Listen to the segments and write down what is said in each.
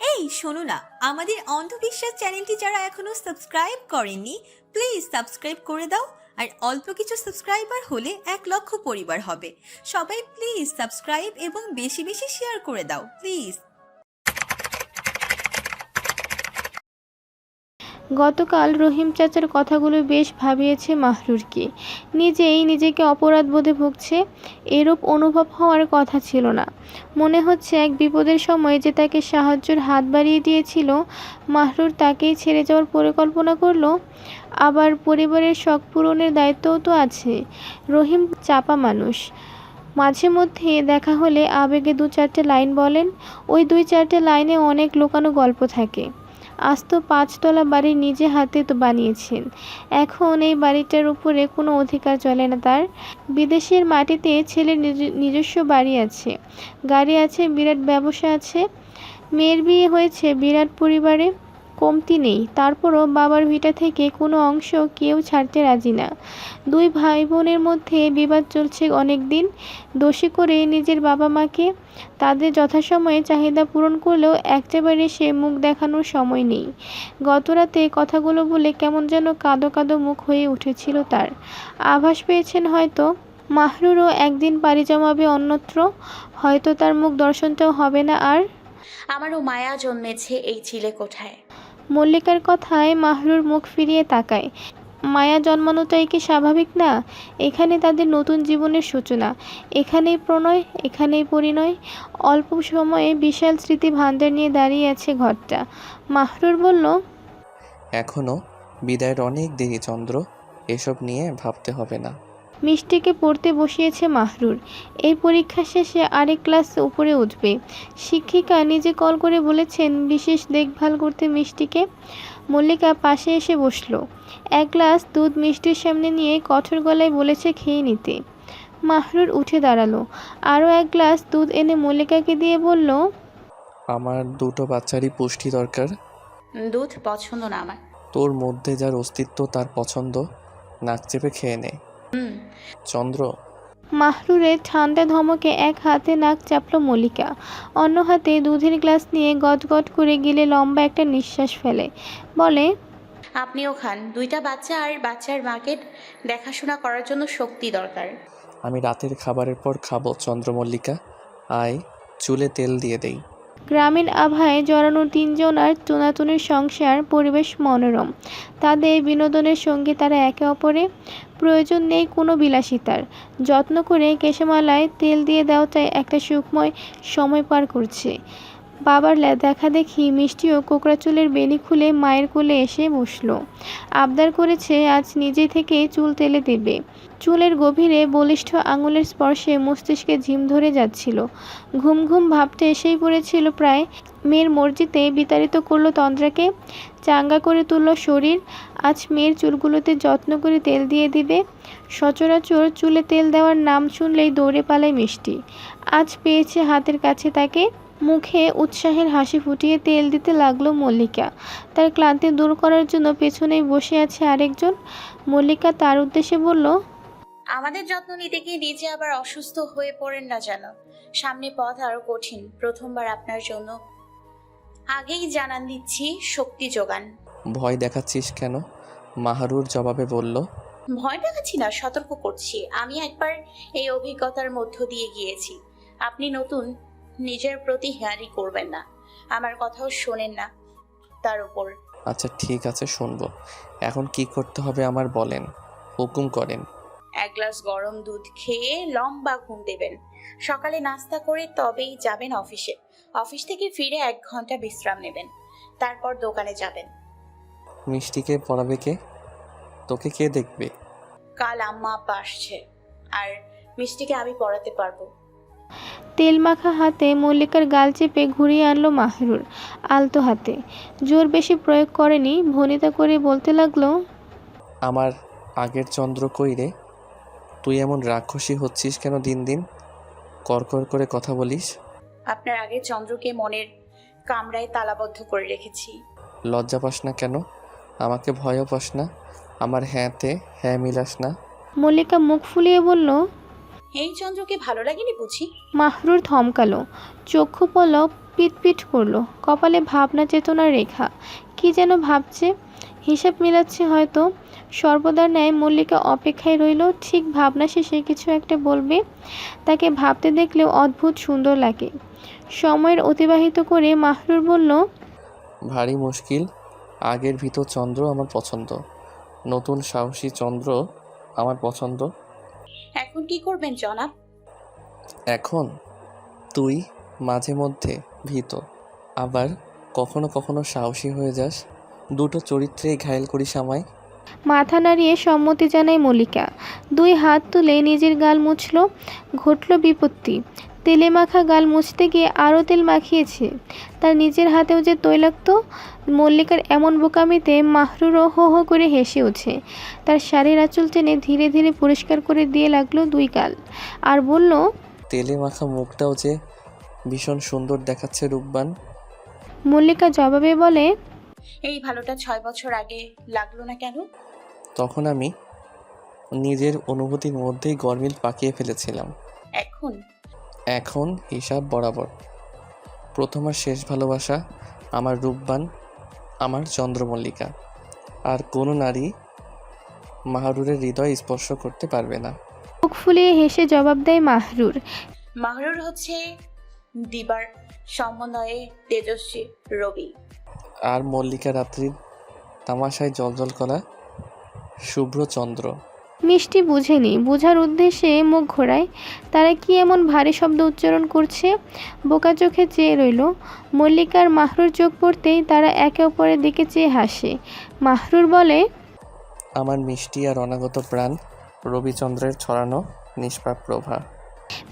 এই শোনো না আমাদের অন্ধবিশ্বাস চ্যানেলটি যারা এখনও সাবস্ক্রাইব করেননি, প্লিজ সাবস্ক্রাইব করে দাও, আর অল্প কিছু সাবস্ক্রাইবার হলে এক লক্ষ পরিবার হবে। সবাই প্লিজ সাবস্ক্রাইব এবং বেশি বেশি শেয়ার করে দাও, প্লিজ। গতকাল রহিম চাচার কথাগুলো বেশ ভাবিয়েছে মাহরুরকে। নিজেই নিজেকে অপরাধ বোধে ভুগছে, এরূপ অনুভব হওয়ার কথা ছিল না। মনে হচ্ছে এক বিপদের সময় যে তাকে সাহায্যের হাত বাড়িয়ে দিয়েছিল, মাহরুর তাকেই ছেড়ে যাওয়ার পরিকল্পনা করল। আবার পরিবারের শখ পূরণের দায়িত্বও তো আছে। রহিম চাপা মানুষ। মাঝে মধ্যে দেখা হলে আবেগে দু চারটে লাইন বলেন। ওই দুই চারটে লাইনে অনেক লুকানো গল্প থাকে। আস্ত পাঁচতলা বাড়ি নিজে হাতে তো বানিয়েছেন। এখন এই বাড়িটার উপরে কোনো অধিকার চলে না তার। বিদেশের মাটিতে ছেলের নিজ- নিজস্ব বাড়ি আছে। গাড়ি আছে, বিরাট ব্যবসা আছে। মেয়ের বিয়ে হয়েছে বিরাট পরিবারে। কমতি নেই। তারপরও বাবার ভিটা থেকে কোনো অংশ কেউ ছাড়তে রাজি না। দুই ভাই বোনের মধ্যে বিবাদ চলছে অনেক দিন দোষী করে নিজের বাবা মাকে তাদের যথাসময়ে চাহিদা পূরণ করলেও একেবারে সে মুখ দেখানোর সময় নেই। গতরাতে কথাগুলো বলে কেমন যেন কাঁদো কাঁদো মুখ হয়ে উঠেছিল তার। আভাস পেয়েছেন হয়তো। মাহরুরও একদিন পাড়ি জমাবে অন্যত্র। হয়তো তার মুখ দর্শনটাও হবে না আর আমারও মায়া জন্মেছে এই চিলে কোঠায়। মল্লিকার কথায় মাহরুর মুখ ফিরিয়ে তাকায়। মায়া জন্মানোটাই কি স্বাভাবিক না? এখানে তাদের নতুন জীবনের সূচনা। এখানেই প্রণয়, এখানেই পরিণয়। অল্প সময়ে বিশাল স্মৃতি ভাণ্ডার নিয়ে দাঁড়িয়ে আছে ঘরটা। মাহরুর বলল এখনও বিদায়ের অনেক দেরি চন্দ্র, এসব নিয়ে ভাবতে হবে না। মিষ্টিকে পড়তে বসিয়েছে মাহরুর। এই পরীক্ষা শেষে আরেক ক্লাস উপরে উঠবে। শিক্ষিকা নিজে কল করে বলেছেন বিশেষ দেখভাল করতে মিষ্টিকে। মল্লিকা পাশে এসে বসল। এক গ্লাস দুধ মিষ্টির সামনে নিয়ে কঠোর গলায় বলেছে খেয়ে নিতে। মাহরুর উঠে দাঁড়াল। আরও এক গ্লাস দুধ এনে মল্লিকাকে দিয়ে বলল আমার দুটো বাচ্চারই পুষ্টি দরকার। দুধ পছন্দ না আমার। তোর মধ্যে যার অস্তিত্ব তার পছন্দ। নাক চেপে খেয়ে নে। হুম চন্দ্র। মাহরুরের ঠান্ডা ধমকে এক হাতে নাক চাপলো মল্লিকা। অন্য হাতে দুধের গ্লাস নিয়ে গটগট করে গিলে লম্বা একটা নিঃশ্বাস ফেলে। বলে আপনিও খান। দুইটা বাচ্চা আর বাচ্চার মাকে দেখাশোনা করার জন্য শক্তি দরকার। আমি রাতের খাবারের পর খাব চন্দ্রমল্লিকা আয় চুলে তেল দিয়ে দেই। গ্রামীণ আভায় জড়ানো তিনজন আর টুনাটুনির সংসার পরিবেশ মনোরম। তাদের বিনোদনের সঙ্গে তারা একে অপরে প্রয়োজন নেই কোনো বিলাসিতার। যত্ন করে কেশমালায় তেল দিয়ে দেওয়াটাই একটা সুখময় সময় পার করছে। বাবার দেখা দেখি মিষ্টিও কোকড়া চুলের বেনি খুলে মায়ের কোলে এসে বসল। আবদার করেছে আজ নিজে থেকে চুল তেলে দেবে। চুলের গভীরে বলিষ্ঠ আঙুলের স্পর্শে মস্তিষ্কে ঝিম ধরে যাচ্ছিল। ঘুম ঘুম ভাবতে এসেই পড়েছিল প্রায়। মেয়ের মর্জিতে বিতাড়িত করল তন্দ্রাকে। চাঙ্গা করে তুলল শরীর। আজ মেয়ের চুলগুলোতে যত্ন করে তেল দিয়ে দিবে। সচরাচর চুলে তেল দেওয়ার নাম শুনলেই দৌড়ে পালায় মিষ্টি। আজ পেয়েছে হাতের কাছে তাকে। মুখে উৎসাহের হাসি ফুটিয়ে তেল দিতে লাগল মল্লিকা। তার ক্লান্তি দূর করার জন্য পেছনেই বসে আছে আরেকজন। মল্লিকা তার উদ্দেশ্যে বলল আমাদের যত্ন নিতে গিয়ে নিজে আবার অসুস্থ হয়ে পড়েন না যেন। সামনে পথ আরও কঠিন প্রথমবার আপনার জন্য। আগেই জানান দিচ্ছি শক্তি যোগান। ভয় দেখাচ্ছিস কেন? মাহারুর জবাবে বলল ভয় দেখাচ্ছি না সতর্ক করছি। আমি একবার এই অভিজ্ঞতার মধ্য দিয়ে গিয়েছি। আপনি নতুন নিজের প্রতি হেয়ারি করবেন না। আমার কথাও শোনেন না তার উপর। আচ্ছা ঠিক আছে শুনব। এখন কি করতে হবে আমার বলেন। হুকুম করেন। এক গ্লাস গরম দুধ খেয়ে লম্বা ঘুম দেবেন। সকালে নাস্তা করে তবেই যাবেন অফিসে। অফিস থেকে ফিরে এক ঘণ্টা বিশ্রাম নেবেন। তারপর দোকানে যাবেন। মিষ্টিকে পড়াবে কে? তোকে কে দেখবে? কাল আম্মা আব্বা আসছে। আর মিষ্টিকে আমি পড়াতে পারব। তেল মাখা হাতে মল্লিকার গাল চেপে ঘুরিয়ে আনলো মাহরুর আলতো হাতে। জোর বেশি প্রয়োগ করেনি ভনিতা করে বলতে লাগল আমার আগের চন্দ্র কই রে? তুই এমন রাক্ষসী হচ্ছিস কেন দিন দিন? করকর করে কথা বলিস। আপনার আগে চন্দ্রকে মনের কামরায় তালাবদ্ধ করে রেখেছি। লজ্জা পাস না কেন? আমাকে ভয়ও পাস না। আমার হ্যাঁতে হ্যাঁ মিলাস না। মল্লিকা মুখ ফুলিয়ে বলল এই চন্দ্রকে ভালো লাগেনি বুঝি? মাহরুর থমকালো। চক্ষু পলক পিটপিট করল। কপালে ভাবনা চেতনার রেখা। কি যেন ভাবছে? হিসাব মিলাচ্ছে হয়তো। সর্বদার ন্যায় মল্লিকা অপেক্ষায় রইল। ঠিক ভাবনা শেষে কিছু একটা বলবে? তাকে ভাবতে দেখলেও অদ্ভুত সুন্দর লাগে। সময়ের অতিবাহিত করে মাহরুর বলল ভারী মুশকিল। আগের ভিতর চন্দ্র আমার পছন্দ। নতুন সাহসী চন্দ্র আমার পছন্দ। এখন কি করবেন জনাব? এখন তুই মাঝে মধ্যে ভীত আবার কখনো কখনো সাহসী হয়ে যাস। দুটো চরিত্রেই ঘায়েল করিস আমায়। মাথা নাড়িয়ে সম্মতি জানায় মলিকা দুই হাত তুলে নিজের গাল মুছল। ঘটল বিপত্তি। তেলে মাখা গাল মুছতে গিয়ে আরও তেল মাখিয়েছে। তার নিজের হাতেও যে তৈলাক্ত মল্লিকার এমন বোকামিতে মাহরুরও হো হো করে হেসে ওঠে। তার শাড়ির আঁচল টেনে ধীরে ধীরে পরিষ্কার করে দিয়ে লাগল দুই গাল। আর বলল তেলে মাখা মুখটাও যে ভীষণ সুন্দর দেখাচ্ছে রূপবান। মল্লিকা জবাবে বলে এই ভালোটা ছয় বছর আগে লাগল না কেন? তখন আমি নিজের অনুভূতির মধ্যেই গরমিল পাকিয়ে ফেলেছিলাম। এখন এখন হিসাব বরাবর। প্রথম আর শেষ ভালোবাসা আমার রূপবান আমার চন্দ্রমল্লিকা। আর কোনো নারী মাহরুরের হৃদয় স্পর্শ করতে পারবে না। মুখ ফুলিয়ে হেসে জবাব দেয় মাহরুর। মাহরুর হচ্ছে দিবার সমন্বয়ে তেজস্বী রবি। আর মল্লিকা রাত্রির তামাশায় জলজল করা শুভ্র চন্দ্র। মিষ্টি বুঝেনি। বোঝার উদ্দেশ্যে মুখ ঘোরায়। তারা কি এমন ভারী শব্দ উচ্চারণ করছে? বোকা চোখে চেয়ে রইল। মল্লিকার মাহরুর চোখ পড়তেই তারা একে অপরের দিকে চেয়ে হাসে। মাহরুর বলে আমার মিষ্টি আর অনাগত প্রাণ রবিচন্দ্রের ছড়ানো নিষ্পাপ প্রভা।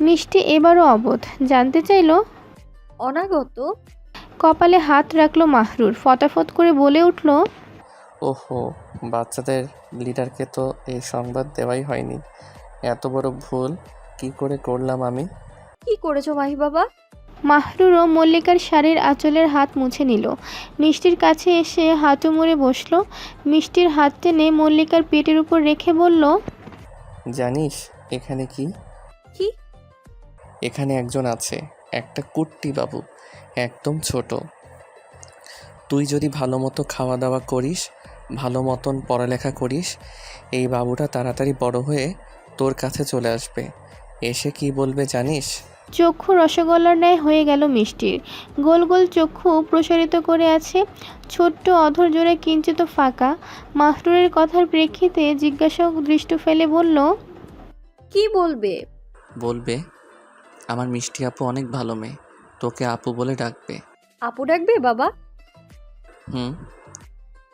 মিষ্টি এবারও অবোধ। জানতে চাইল অনাগত? কপালে হাত রাখল মাহরুর। ফটাফট করে বলে উঠল ওহো বাচ্চাদের লিডারকে তো এই সংবাদ দেওয়াই হয়নি। এত বড় ভুল কি করে করলাম আমি? কি করেছ মাহি বাবা? মাহরুরও মল্লিকার শাড়ির আঁচলের হাত মুছে নিল। মিষ্টির কাছে এসে হাঁটু মুড়ে বসল। মিষ্টির হাত টেনে মল্লিকার পেটের উপর রেখে বলল জানিস এখানে কি? কি? এখানে একজন আছে একটা কুট্টি বাবু একদম ছোট। তুই যদি ভালো মতো খাওয়া দাওয়া করিস ভালো মতন পড়ালেখা করিস এই বাবুটা তাড়াতাড়ি বড় হয়ে তোর কাছে চলে আসবে। এসে কি বলবে জানিস? চক্ষু রসগোল্লার ন্যায় হয়ে গেল মিষ্টির। গোল গোল চক্ষু প্রসারিত করে আছে ছোট্ট অধর জোড়ে কিঞ্চিত ফাঁকা। মাহরুরের কথার প্রেক্ষিতে জিজ্ঞাসক দৃষ্টি ফেলে বলল কি বলবে? বলবে আমার মিষ্টি আপু অনেক ভালো মেয়ে তোকে আপু বলে ডাকবে। আপু ডাকবে বাবা? হুম।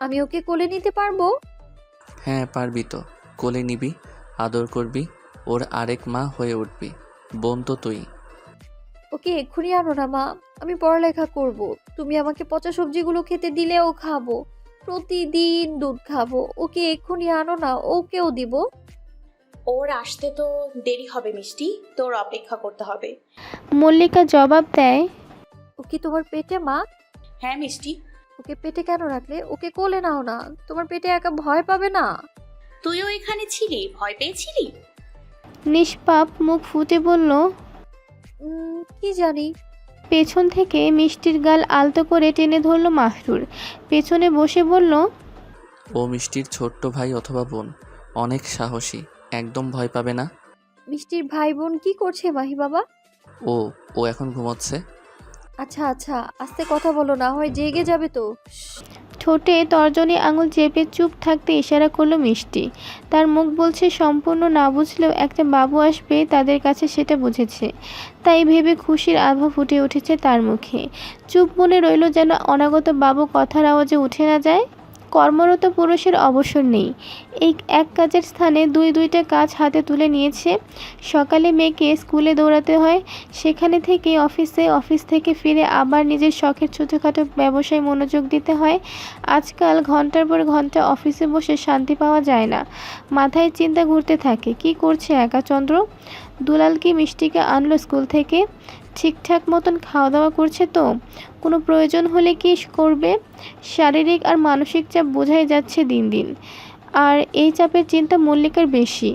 আমি ওকে কোলে নিতে পারব? হ্যাঁ পারবি তো। কোলে নিবি আদর করবি ওর আরেক মা হয়ে উঠবি। বোন তো তুই। ওকে এক্ষুনি আনো না মা। আমি পড়ালেখা করব। তুমি আমাকে পচা সবজিগুলো খেতে দিলেও খাব। প্রতিদিন দুধ খাব। ওকে এক্ষুনি আনো না ওকেও দিব। ওর আসতে তো দেরি হবে মিষ্টি। তোর অপেক্ষা করতে হবে। মল্লিকা জবাব দেয় ও কি তোমার পেটে মা? হ্যাঁ মিষ্টি। ওকে পেটে কেন রাখলে? ওকে কোলে নাও না। তোমার পেটে একা ভয় পাবে না। তুইও এখানে ছিলি? ভয় পেয়েছিলি? নিষ্পাপ মুখ ফুটে বলল উম, কি জানি। পেছন থেকে মিষ্টির গাল আলতো করে টেনে ধরল মাহরুর। পেছনে বসে বলল ও মিষ্টির ছোট্ট ভাই অথবা বোন অনেক সাহসী একদম ভয় পাবে না? মিষ্টির ভাই বোন কি করছে মাহি বাবা? ও ও এখন ঘুমোচ্ছে? আচ্ছা আচ্ছা আস্তে কথা বলো, না হয় জেগে যাবে তো। ঠোঁটে তর্জনী আঙুল চেপে চুপ থাকতে ইশারা করল মিষ্টি। তার মুখ বলছে, সম্পূর্ণ না বুঝলেও একটা বাবু আসবে, তাদের কাছে সেটা বুঝেছে। তাই ভেবে খুশির আভা ফুটে উঠেছে তার মুখে। চুপ মনে রইল যেন অনাগত বাবু কথার আওয়াজে উঠে না যায়। কর্মরত পুরুষের অবসর নেই। এই এক কাজের স্থানে দুই, দুইটা কাজ হাতে তুলে নিয়েছে। সকালে মেয়েকে স্কুলে দৌড়াতে হয়। সেখানে থেকে অফিসে, অফিস থেকে ফিরে আবার নিজের শখের ছোটোখাটো ব্যবসায় মনোযোগ দিতে হয়। আজকাল ঘণ্টার পর ঘণ্টা অফিসে বসে শান্তি পাওয়া যায় না। মাথায় চিন্তা ঘুরতে থাকে, কি করছে একাচন্দ্র দুলাল কি মিষ্টিকে আনলো স্কুল থেকে। ঠিকঠাক মতন খাওয়া দাওয়া করছে তো? কোনো প্রয়োজন হলে কি করবে? শারীরিক আর মানসিক চাপ বোঝাই যাচ্ছে দিন দিন। আর এই চাপের চিন্তা মল্লিকার বেশি।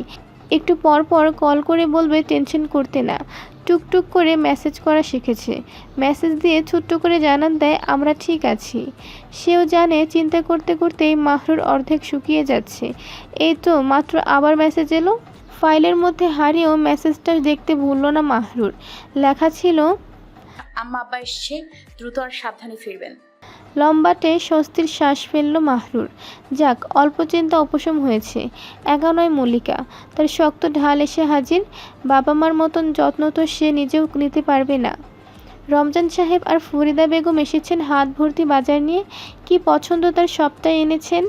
একটু পর পর কল করে বলবে টেনশন করতে না। টুকটুক করে মেসেজ করা শিখেছে। মেসেজ দিয়ে ছোট্ট করে জানান দেয়, আমরা ঠিক আছি। সেও জানে চিন্তা করতে করতেই মাহরুর অর্ধেক শুকিয়ে যাচ্ছে। এই তো মাত্র আবার মেসেজ এলো। ফাইলের মধ্যে হারিয়েও মেসেজটা দেখতে ভুলল না মাহরুর। লেখা ছিল আম্মা আব্বা এসছে দ্রুত আর সাবধানে ফিরবেন। লম্বাটে স্বস্তির শ্বাস ফেলল মাহরুর। যাক অল্প চিন্তা অপশম হয়েছে। একা নয় মল্লিকা তার শক্ত ঢাল এসে হাজির। বাবা মার মতন যত্ন তো সে নিজেও নিতে পারবে না। রমজান সাহেব আর ফরিদা বেগম এসেছেন হাত ভর্তি বাজার নিয়ে। কি পছন্দ তার সবটাই এনেছেন?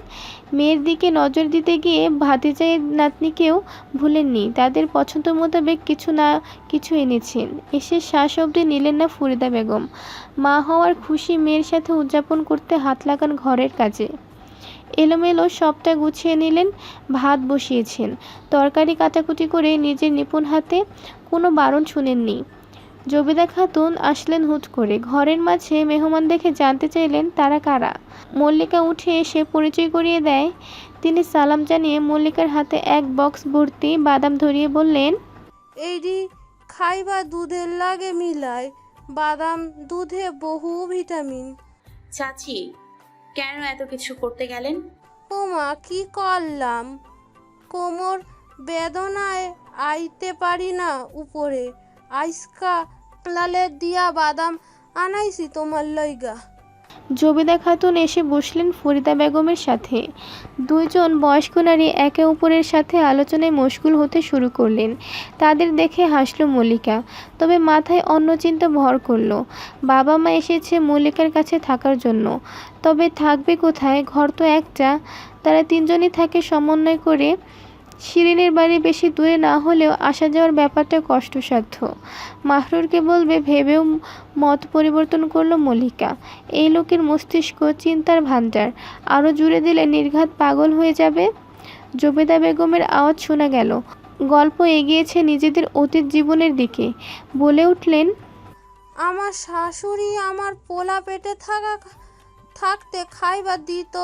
মেয়ের দিকে নজর দিতে গিয়ে ভাতিজাই নাতনিকেও ভুলেননি। তাদের পছন্দ মোতাবেক কিছু না কিছু এনেছেন। এসে শ্বাস অবধি নিলেন না ফরিদা বেগম। মা হওয়ার খুশি মেয়ের সাথে উদযাপন করতে হাত লাগান ঘরের কাজে। এলোমেলো সবটা গুছিয়ে নিলেন, ভাত বসিয়েছেন। তরকারি কাটাকুটি করে নিজের নিপুণ হাতে কোনো বারণ শুনেননি। জবিদা খাতুন আসলেন হুট করে। ঘরের মাঝে মেহমান দেখে জানতে চাইলেন তারা কারা। মল্লিকা উঠে এসে পরিচয় করিয়ে দেয়। তিনি সালাম জানিয়ে মল্লিকার হাতে এক বক্স ভর্তি বাদাম ধরিয়ে বললেন এইটি খাইবা দুধের লাগে মিলায়। বাদাম দুধে বহু ভিটামিন। চাচি কেন এত কিছু করতে গেলেন? ওমা কি করলাম? কোমর বেদনায় আইতে পারি না উপরে। আইসকা লালে দিয়া বাদাম আনাইছি তোমার লইগা। জবিদা খাতুন এসে বসলেন ফরিদা বেগমের সাথে। দুইজন বয়স্ক নারী একে অপরের সাথে আলোচনায় মশগুল হতে শুরু করলেন। তাদের দেখে হাসলো মল্লিকা, তবে মাথায় অন্য চিন্তা ভর করল। বাবা মা এসেছে মল্লিকার কাছে থাকার জন্য। তবে থাকবে কোথায়? ঘর তো একটা। তারা তিনজনই থাকে সমন্বয় করে শিরিনের বাড়ি বেশি দূরে না হলেও আসা যাওয়ার ব্যাপারটা কষ্টসাধ্য। মাহরুরকে বলবে, ভেবেও মত পরিবর্তন করল মল্লিকা। এই লোকের মস্তিষ্ক চিন্তার ভাণ্ডার। আরও জুড়ে দিলে নির্ঘাত পাগল হয়ে যাবে? জবেদা বেগমের আওয়াজ শোনা গেল। গল্প এগিয়েছে নিজেদের অতীত জীবনের দিকে। বলে উঠলেন, আমার শাশুড়ি আমার পোলা পেটে থাকা, থাকতে খাইবা দিত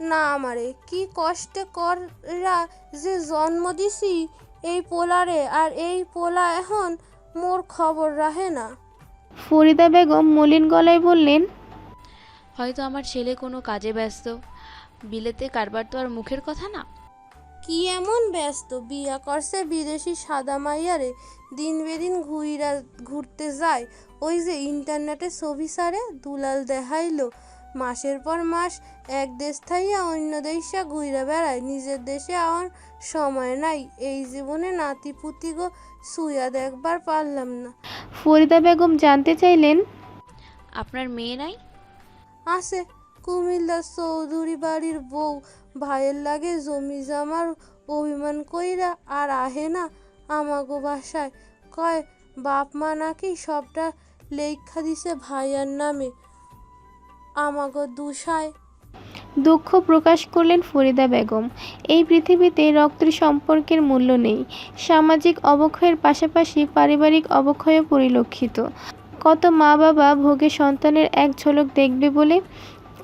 না আমারে কি কষ্টে করা যে জন্ম দিছি এই পোলারে আর এই পোলা এখন মোর খবর রাখে না। ফরিদা বেগম মলিন গলায় বললেন হয়তো আমার ছেলে কোনো কাজে ব্যস্ত বিলেতে কারবার তো আর মুখের কথা না? কি এমন ব্যস্ত বিয়া করছে বিদেশি সাদা মাইয়ারে দিন বেদিন ঘুইরা ঘুরতে যায় ওই যে ইন্টারনেটে ছবি সারে দুলাল দেখাইলো মাসের পর মাস এক দেশ থাইয়া অন্য দেশে ঘুইরা বেড়ায়। নিজের দেশে আমার সময় নাই। এই জীবনে নাতি পুতি গো সুইয়া দেখবার পারলাম না। ফরিদা বেগম জানতে চাইলেন আপনার মেয়ে নাই? আছে। কুমিল্লা চৌধুরী বাড়ির বউ। ভাইয়ের লাগে জমি জামার অভিমান কইরা আর আহে না আমাগো বাসায়। কয় বাপ মা নাকি সবটা লেখা দিছে ভাইয়ার নামে। আমাগো দুষায় দুঃখ প্রকাশ করলেন ফরিদা বেগম। এই পৃথিবীতে রক্তের সম্পর্কের মূল্য নেই। সামাজিক অবক্ষয়ের পাশাপাশি পারিবারিক অবক্ষয়ও পরিলক্ষিত। কত মা বাবা ভোগে সন্তানের এক ঝলক দেখবে বলে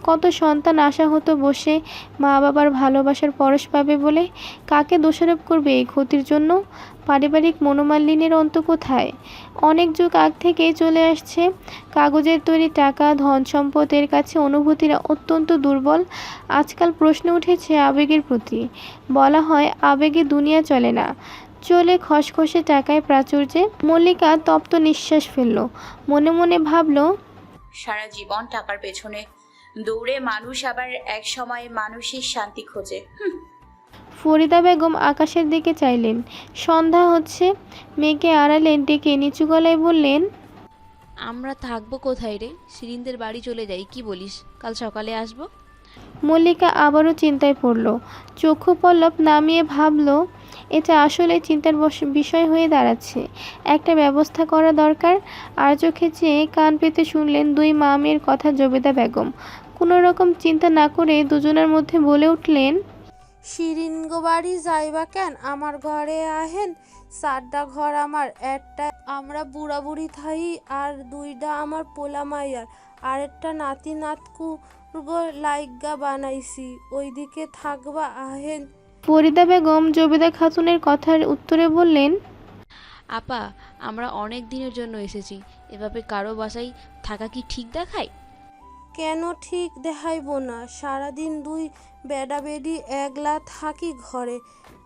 কত সন্তান আশা হতো বসে মা বাবার ভালোবাসার পরশ পাবে বলে? কাকে দোষারোপ করবে এই ক্ষতির জন্য? পারিবারিক মনোমালিন্যের অন্ত কোথায়? অনেক যুগ আগ থেকেই চলে আসছে কাগজের তৈরি টাকা ধন সম্পদের কাছে অনুভূতিরা অত্যন্ত দুর্বল। আজকাল প্রশ্ন উঠেছে আবেগের প্রতি। বলা হয়, আবেগে দুনিয়া চলে না। চলে খসখসে টাকায় প্রাচুর্যে। মল্লিকা তপ্ত নিঃশ্বাস ফেলল। মনে মনে ভাবল, সারা জীবন টাকার পেছনে দৌড়ে মানুষ আবার এক সময় মানসিক শান্তি খোঁজে। হুম, ফরিদা বেগম আকাশের দিকে চাইলেন। সন্ধ্যা হচ্ছে মেয়েকে আড়ালেন ডেকে নিচু গলায় বললেন আমরা থাকব কোথায় রে? শিরিনদের বাড়ি চলে যাই কি বলিস? কাল সকালে আসব? মল্লিকা আবারও চিন্তায় পড়ল। চক্ষু পল্লব নামিয়ে ভাবল এটা আসলে চিন্তার বিষয় হয়ে দাঁড়াচ্ছে। একটা ব্যবস্থা করা দরকার। আর চোখে চেয়ে কান পেতে শুনলেন দুই মামের কথা জবেদা বেগম। কোনো রকম চিন্তা না করে দুজনের মধ্যে বলে উঠলেন শিরিনগো বাড়ি যাইবা কেন? আমার ঘরে আহেন। চারটা ঘর আমার, একটা আমরা বুড়া বুড়ি থাই আর দুইটা আমার পোলা মাইয়ার। আর একটা নাতি নাতকু লাইগা বানাইছি। ওইদিকে থাকবা আহেন। ফরিদা বেগম জবিদা খাতুনের কথার উত্তরে বললেন আপা আমরা অনেক দিনের জন্য এসেছি। এভাবে কারও বাসায় থাকা কি ঠিক দেখায়? কেন ঠিক দেখাইব না? সারাদিন দুই বেডা বেডি একলা থাকি ঘরে।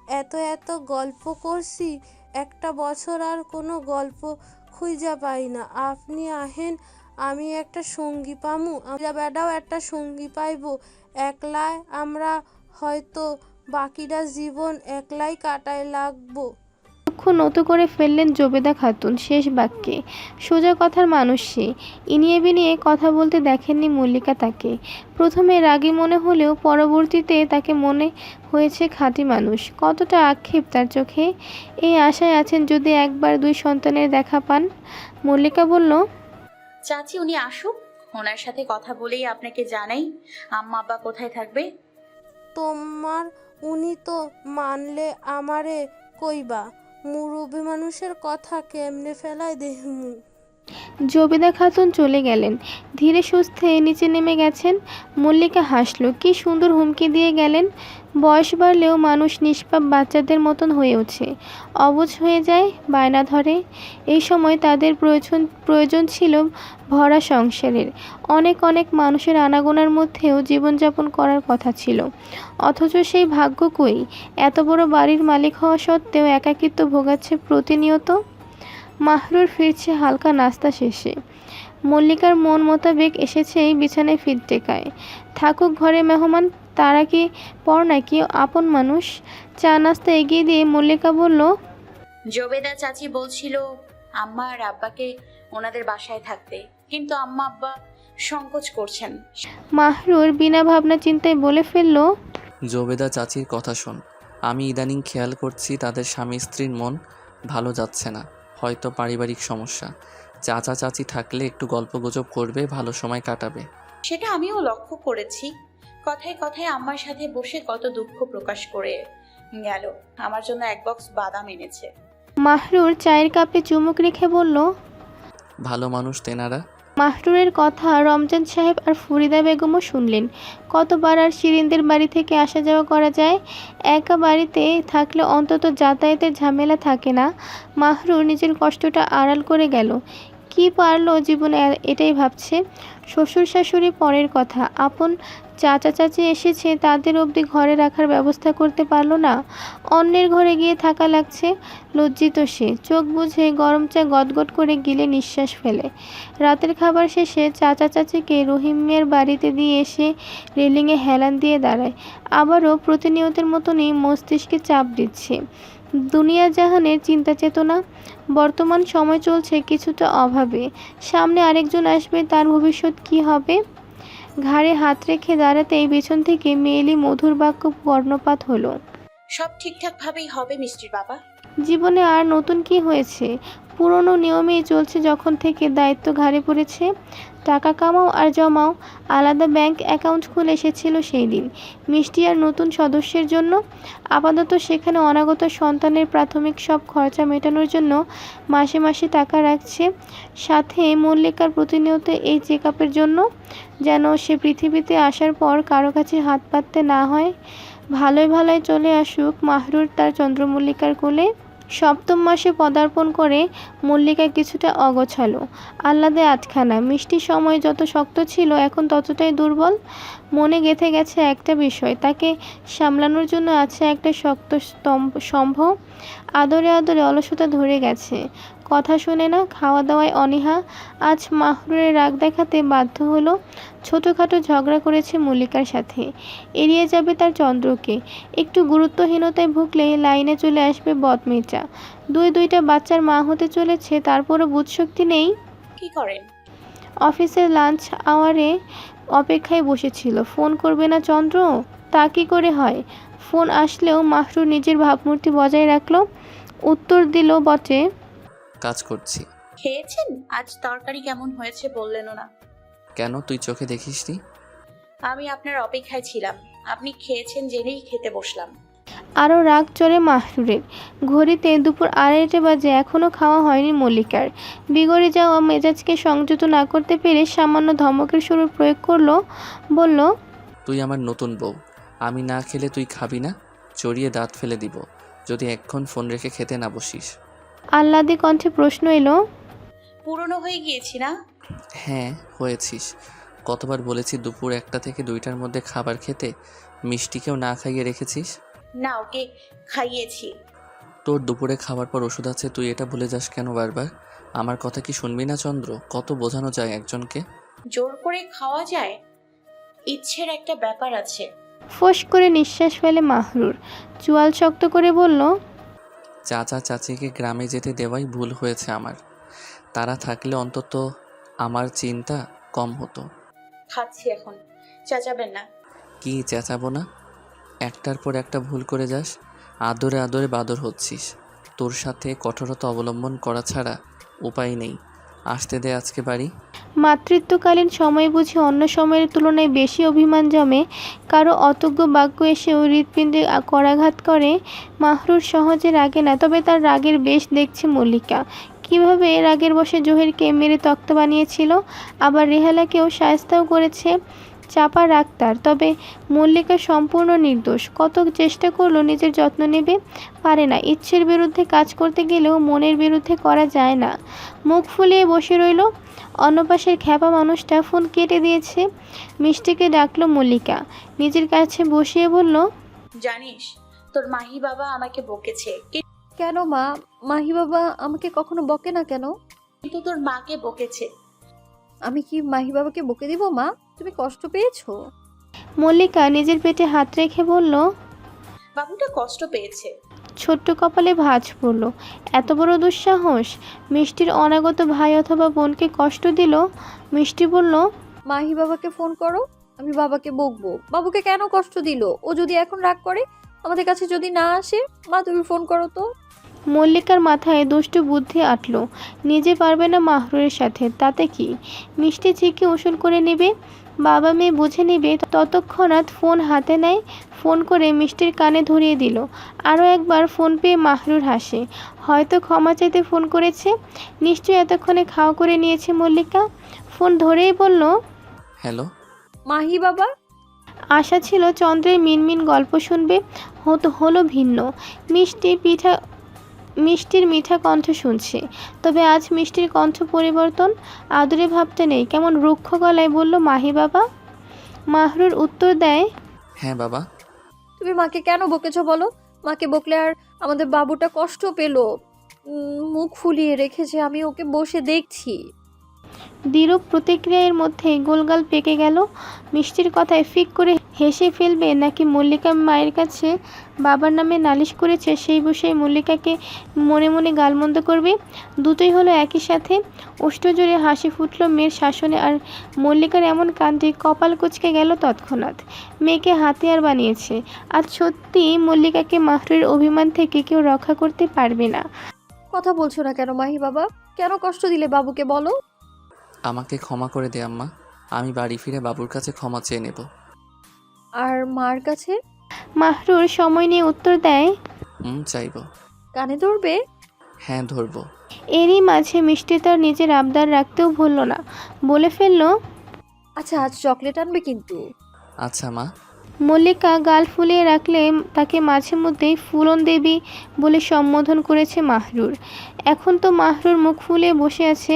এত এত গল্প করছি একটা বছর আর কোনো গল্প খুঁজা পাই না। আপনি আহেন আমি একটা সঙ্গী পামু। আমরা বেডাও একটা সঙ্গী পাইব। একলায় আমরা হয়তো বাকিটা জীবন একলাই কাটায় লাগবো। চক্ষু নত করে ফেললেন জবেদা খাতুন শেষ বাক্যে। সোজা কথার মানুষ সে। ইনিয়ে বিনিয়ে কথা বলতে দেখেননি মল্লিকা তাকে। প্রথমে রাগী মনে হলেও পরবর্তীতে তাকে মনে হয়েছে খাঁটি মানুষ। কতটা আক্ষেপ তার চোখে? এই আশায় আছেন যদি একবার দুই সন্তানের দেখা পান? মল্লিকা বলল চাচি উনি আসুক। ওনার সাথে কথা বলেই আপনাকে জানাই। আম্মা আব্বা কোথায় থাকবে? তোমার উনি তো মানলে আমারে কইবা। মুরুবি মানুষের কথা কেমনে ফেলায় দেহমু জবেদা খাতুন চলে গেলেন। ধীরে সুস্থে নিচে নেমে গেছেন। মল্লিকা হাসল, কি সুন্দর হুমকি দিয়ে গেলেন। বয়স বাড়লেও মানুষ নিষ্পাপ বাচ্চাদের মতন হয়ে ওঠে। অবুঝ হয়ে যায়, বায়না ধরে। এই সময় তাদের প্রয়োজন প্রয়োজন ছিল ভরা সংসারের। অনেক অনেক মানুষের আনাগোনার মধ্যেও জীবনযাপন করার কথা ছিল। অথচ সেই ভাগ্য কই? এত বড় বাড়ির মালিক হওয়া সত্ত্বেও একাকিত্ব ভোগাচ্ছে প্রতিনিয়ত। মাহরুর ফিরছে হালকা নাস্তা শেষে। মল্লিকার মন মোতাবেক এসেছে এই বিছানায় ফিট টেকায় থাকুক ঘরে মেহমান তারা কি পর নাকি আপন মানুষ? চা নাস্তা এগিয়ে দিয়ে মল্লিকা বলল জবেদা চাচি বলছিল আম্মা আর আব্বাকে ওনাদের বাসায় থাকতে। কিন্তু আম্মা আব্বা সংকোচ করছেন। মাহরুর বিনা ভাবনা চিন্তায় বলে ফেলল জবেদা চাচির কথা শোন। আমি ইদানিং খেয়াল করছি তাদের স্বামী স্ত্রীর মন ভালো যাচ্ছে না। হয়তো পারিবারিক সমস্যা। চাচা চাচি থাকলে একটু গল্পগুজব করবে ভালো সময় কাটাবে। সেটা আমিও লক্ষ্য করেছি। কথায় কথায় আমার সাথে বসে কত দুঃখ প্রকাশ করে গেল। আমার জন্য এক বক্স বাদাম এনেছে। মাহরুর চায়ের কাপে চুমুক রেখে বলল ভালো মানুষ তেনারা। মাহরুরের কথা রমজান সাহেব আর ফরিদা বেগমও শুনলেন। কতবার আর শিরিনদের বাড়ি থেকে আসা যাওয়া করা যায়? একা বাড়িতে থাকলে অন্তত যাতায়াতের ঝামেলা থাকে না। মাহরুর নিজের কষ্টটা আড়াল করে গেল। কি পারল জীবনে এটাই ভাবছে? শ্বশুর শাশুড়ি পরের কথা। আপন চাচা চাচি এসেছে, তাদের অবধি ঘরে রাখার ব্যবস্থা করতে পারল না। অন্যের ঘরে গিয়ে থাকা লাগছে, লজ্জিত সে। চোখ বুঝে গরম চা গদগদ করে গিলে নিঃশ্বাস ফেলে। রাতের খাবার শেষে চাচা চাচিকে রহিমের বাড়িতে দিয়ে এসে রেলিংয়ে হেলান দিয়ে দাঁড়ায়। আবারও প্রতিনিয়তের মতনই মস্তিষ্কে চাপ দিচ্ছে। দুনিয়া জাহানের চিন্তা চেতনা। বর্তমান সময় চলছে কিছুটা অভাবে। সামনে আরেকজন আসবে তার ভবিষ্যৎ কি হবে? ঘাড়ে হাত রেখে দাঁড়াতেই পেছন থেকে মেয়েলি মধুর বাক্য বর্ণপাত হলো। সব ঠিকঠাক ভাবেই হবে মিষ্টির বাবা। জীবনে আর নতুন কি হয়েছে? পুরনো নিয়মেই চলছে যখন থেকে দায়িত্ব ঘাড়ে পড়েছে। টাকা কামাও আর জমাও, আলাদা ব্যাংক অ্যাকাউন্ট খুলে এসেছিল সেই দিন। মিষ্টি আর নতুন সদস্যের জন্য আপাতত সেখানে অনাগত সন্তানের প্রাথমিক সব খরচা মেটানোর জন্য মাসে মাসে টাকা রাখছে। সাথে মল্লিকার প্রতিনিয়ত এই চেক আপের জন্য যেন সে পৃথিবীতে আসার পর কারও কাছে হাত পাততে না হয়। ভালোই ভালোই চলে আসুক মাহরুর তার চন্দ্রমল্লিকার কোলে। সপ্তম মাসে পদার্পণ করে মল্লিকা কিছুটা অগোছালো। আহ্লাদে আটখানা মিষ্টি সময় যত শক্ত ছিল, এখন ততটাই দুর্বল। মনে গেঁথে গেছে একটা বিষয়। তাকে সামলানোর জন্য আছে একটা শক্ত স্তম্ভ। আদরে আদরে অলসতা ধরে গেছে। কথা শোনে না খাওয়া দাওয়ায় অনীহা। আজ মাহরুরের রাগ দেখাতে বাধ্য হলো। ছোটোখাটো ঝগড়া করেছে মল্লিকার সাথে। এড়িয়ে যাবে তার চন্দ্রকে। একটু গুরুত্বহীনতায় ভুগলে লাইনে চলে আসবে বদমেচা দুই দুইটা বাচ্চার মা হতে চলেছে তারপরও বুধশক্তি নেই। কি করেন? অফিসের লাঞ্চ আওয়ারে অপেক্ষায় বসেছিল। ফোন করবে না চন্দ্র? তা কি করে হয়? ফোন আসলেও মাহরুর নিজের ভাবমূর্তি বজায় রাখল। উত্তর দিল বটে কাজ করছি। খেয়েছেন? আজ তরকারি কেমন হয়েছে বললেনও না। কেন? তুই চোখে দেখিসনি? আমি আপনার অপেক্ষায় ছিলাম। আপনি খেয়েছেন জেনেই খেতে বসলাম। আরও রাগ চড়ে মাহরুরের ঘড়িতে দুপুর আড়াইটে বাজে এখনও খাওয়া হয়নি মল্লিকার। বিগড়ে যাওয়া মেজাজকে সংযত না করতে পেরে সামান্য ধমকের সুর প্রয়োগ করল বলল তুই আমার নতুন বউ। আমি না খেলে তুই খাবি না? চড়িয়ে দাঁত ফেলে দিব। যদি এক্ষণ ফোন রেখে খেতে না বসিস। আহ্লাদে কণ্ঠে প্রশ্ন এলো পুরনো হয়ে গিয়েছি না? হ্যাঁ হয়েছিস। কতবার বলেছি দুপুর একটা থেকে দুইটার মধ্যে খাবার খেতে? মিষ্টিকেও না খাইয়ে রেখেছিস? না ওকে খাইয়েছি। তোর দুপুরে খাবার পর ওষুধ আছে তুই এটা ভুলে যাস কেন বারবার? আমার কথা কি শুনবি না চন্দ্র? কত বোঝানো যায় একজনকে? জোর করে খাওয়া যায়? ইচ্ছের একটা ব্যাপার আছে। ফোঁস করে নিঃশ্বাস ফেলে মাহরুর। চুয়াল শক্ত করে বলল চাচা চাচিকে গ্রামে যেতে দেওয়াই ভুল হয়েছে আমার। তারা থাকলে অন্তত আমার চিন্তা কম হতো। খাচ্ছি এখন। চেঁচাবেন না। কি চেঁচাবো না? একটার পর একটা ভুল করে যাস আদরে আদরে বাদর হচ্ছিস। তোর সাথে কঠোরতা অবলম্বন করা ছাড়া উপায় নেই। আসতে দে আজকে বাড়ি। মাতৃত্বকালীন সময় বুঝি অন্য সময়ের তুলনায় বেশি অভিমান জমে, কারও অতজ্ঞ বাক্য এসেও হৃৎপিণ্ডে করাঘাত করে, মাহরুর সহজে রাগে না, তবে তার রাগের বেশ দেখছে মল্লিকা। কীভাবে রাগের বসে জহিরকে মেরে তক্ত বানিয়েছিল? আবার রেহালাকেও সায়স্তাও করেছে চাপা রাগ তার। তবে মল্লিকা সম্পূর্ণ নির্দোষ। কত চেষ্টা করল নিজের যত্ন নেবে পারে না। ইচ্ছের বিরুদ্ধে কাজ করতে গেলেও মনের বিরুদ্ধে করা যায় না। মুখ ফুলিয়ে বসে রইল অন্য পাশের খ্যাপা মানুষটা। ফোন কেটে দিয়েছে মিষ্টিকে ডাকলো মল্লিকা। নিজের কাছে বসিয়ে বলল জানিস তোর মাহি বাবা আমাকে বকেছে। কেন মা? মাহি বাবা আমাকে কখনো বকে না কেন? কিন্তু তোর মাকে বকেছে। আমি কি মাহি বাবাকে বকে দিব মা? তুমি কষ্ট পেয়েছ? মল্লিকা নিজের পেটে হাত রেখে বলল বাবুটা কষ্ট পেয়েছে। ছোট্ট কপালে ভাঁজ পড়ল। এত বড় দুঃসাহস? মিষ্টির অনাগত ভাই অথবা বোনকে কষ্ট দিল? মিষ্টি বলল মাহি বাবাকে ফোন করো আমি বাবাকে বকবো। বাবুকে কেন কষ্ট দিল? ও যদি এখন রাগ করে আমাদের কাছে যদি না আসে মা তুমি ফোন করো তো। মল্লিকার মাথায় দুষ্টু বুদ্ধি আটলো। নিজে পারবে না মাহরুরের সাথে তাতে কি? মিষ্টি চিকে উসুল করে নেবে? বাবা মেয়ে বুঝে নিবে ততক্ষণাৎ ফোন হাতে নেয় ফোন করে মিষ্টির কানে ধরিয়ে দিল। আরও একবার ফোন পেয়ে মাহরুর হাসে। হয়তো ক্ষমা চাইতে ফোন করেছে? নিশ্চয়ই এতক্ষণে খাওয়া করে নিয়েছে মল্লিকা? ফোন ধরেই বলল হ্যালো? মাহি বাবা? আশা ছিল চন্দ্রের মিনমিন গল্প শুনবে হতো হলো ভিন্ন। মিষ্টি পিঠা মিষ্টির মিঠা কণ্ঠ শুনছি। তবে আজ মিষ্টির কণ্ঠ পরিবর্তন আদরে ভাবতে নেই। কেমন রুক্ষ গলায় বলল মাহি বাবা। মাহরুর উত্তর দেয় হ্যাঁ বাবা। তুমি মাকে কেন বকেছো বলো? মাকে বকলে আর আমাদের বাবুটা কষ্ট পেল। মুখ ফুলিয়ে রেখেছে আমি ওকে বসে দেখছি। দৃঢ় প্রতিক্রিয়ার মধ্যে গোলগাল পেকে গেল। মিষ্টির কথায় ফিক করে হেসে ফেলবে নাকি মল্লিকা মায়ের কাছে বাবার নামে নালিশ করেছে? সেই বসে মল্লিকাকে মনে মনে গালমন্দ করবে। দুটোই হলো একই সাথে। উষ্ঠজোরে হাসি ফুটল মেয়ের শাসনে আর মল্লিকার এমন কাণ্ডে কপাল কুচকে গেল তৎক্ষণাৎ। মেয়েকে হাতিয়ার বানিয়েছে। আজ সত্যি মল্লিকাকে মাহরুর অভিমান থেকে কেউ রক্ষা করতে পারবে না। কথা বলছো না কেন মাহি বাবা? কেন কষ্ট দিলে বাবুকে বলো? আমাকে ক্ষমা করে দে আম্মা। আমি বাড়ি ফিরে বাবুর কাছে ক্ষমা চেয়ে নেব। আর মার কাছে? মাহরুর সময় নিয়ে উত্তর দেয় হুম চাইব। কানে ধরবে? হ্যাঁ ধরবো। এরই মাঝে মিষ্টি তার নিজের আবদার রাখতেও ভুলল না। বলে ফেলল আচ্ছা আজ চকলেট আনবে কিন্তু। আচ্ছা মা। মল্লিকা গাল ফুলিয়ে রাখলে তাকে মাঝে মধ্যেই ফুলন দেবী বলে সম্বোধন করেছে মাহরুর। এখন তো মাহরুর মুখ ফুলিয়ে বসে আছে।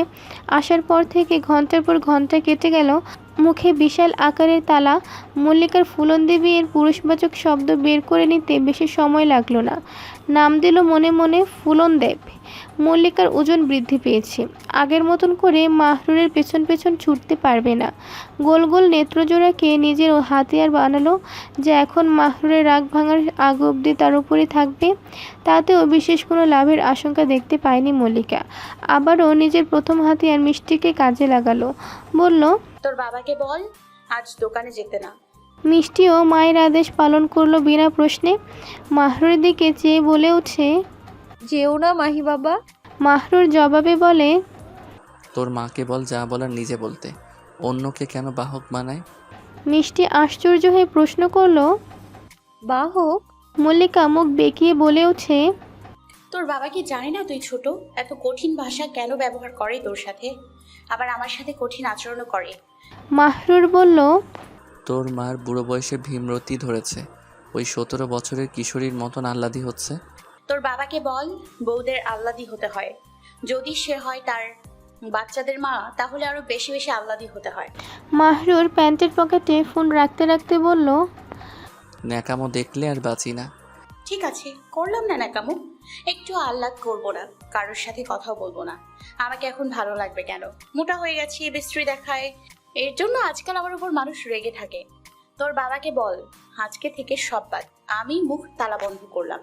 আসার পর থেকে ঘণ্টার পর ঘণ্টা কেটে গেল। মুখে বিশাল আকারের তালা, মল্লিকার ফুলন দেবী এর পুরুষবাচক শব্দ বের করে নিতে বেশি সময় লাগল না। নাম দিল মনে মনে ফুলন দেব মল্লিকার ওজন বৃদ্ধি পেয়েছে। আগের মতন করে মাহরুরের পেছন পেছন ছুটতে পারবে না। গোল গোল নেত্রজোড়াকে নিজের হাতিয়ার বানালো যে এখন মাহরুরের রাগ ভাঙার আগ অবধি তার উপরই থাকবে। তাতেও বিশেষ কোনো লাভের আশঙ্কা দেখতে পায়নি মল্লিকা। আবারও নিজের প্রথম হাতিয়ার মিষ্টিকে কাজে লাগালো। বলল, তোর বাবাকে বল, আজ দোকানে যেতে না। মিষ্টিও মায়ের আদেশ পালন করল বিনা প্রশ্নে। মাহরুরের দিকে চেয়ে বলে ওঠে যেও না মাহি বাবা। মাহরুর জবাবে বলে তোর মাকে বল যা বলার নিজে বলতে অন্যকে কেন বাহক বানায় মিষ্টি আশ্চর্য হয়ে প্রশ্ন করল বাহক? মল্লিকা মুখ বেঁকিয়ে বলে ওঠে তোর বাবা কি জানে না তুই ছোট? এত কঠিন ভাষা কেন ব্যবহার করে তোর সাথে? আবার আমার সাথে কঠিন আচরণও করে। মাহরুর বলল তোর মার বুড়ো বয়সে ভীমরতি ধরেছে। ওই সতেরো বছরের কিশোরীর মতন আহ্লাদি হচ্ছে। তোর বাবাকে বল বউদের আহ্লাদি হতে হয়। যদি সে হয় তার বাচ্চাদের মা তাহলে আরও বেশি বেশি আহ্লাদি হতে হয়। মাহরুর প্যান্টের পকেটে ফোন রাখতে রাখতে বলল ন্যাকামো দেখলে আর বাঁচি না। ঠিক আছে করলাম না নাকামু একটু আহ্লাদ করব না কারোর সাথে কথাও বলব না। আমাকে এখন ভালো লাগবে কেন? মোটা হয়ে গেছি বিশ্রী দেখায়। এর জন্য আজকাল আমার উপর মানুষ রেগে থাকে। তোর বাবাকে বল, আজকে থেকে সব বাদ। আমি মুখ তালা বন্ধ করলাম।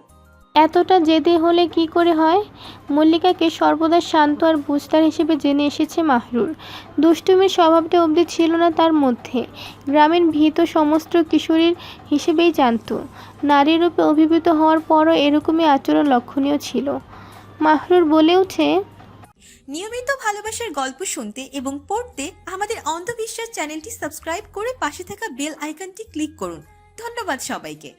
এতটা জেদে হলে কি করে হয়? মল্লিকাকে সর্বদা শান্ত আর বুঝতার হিসেবে জেনে এসেছে মাহরুর। দুষ্টুমির স্বভাবটা অবধি ছিল না তার মধ্যে। গ্রামের ভীত সমস্ত কিশোরীর হিসেবেই জানত। নারীর রূপে অভিভূত হওয়ার পরও এরকমই আচরণ লক্ষণীয় ছিল। মাহরুর বলে ওঠে নিয়মিত ভালোবাসার গল্প শুনতে এবং পড়তে আমাদের অন্ধবিশ্বাস চ্যানেলটি সাবস্ক্রাইব করে পাশে থাকা বেল আইকনটি ক্লিক করুন। ধন্যবাদ সবাইকে।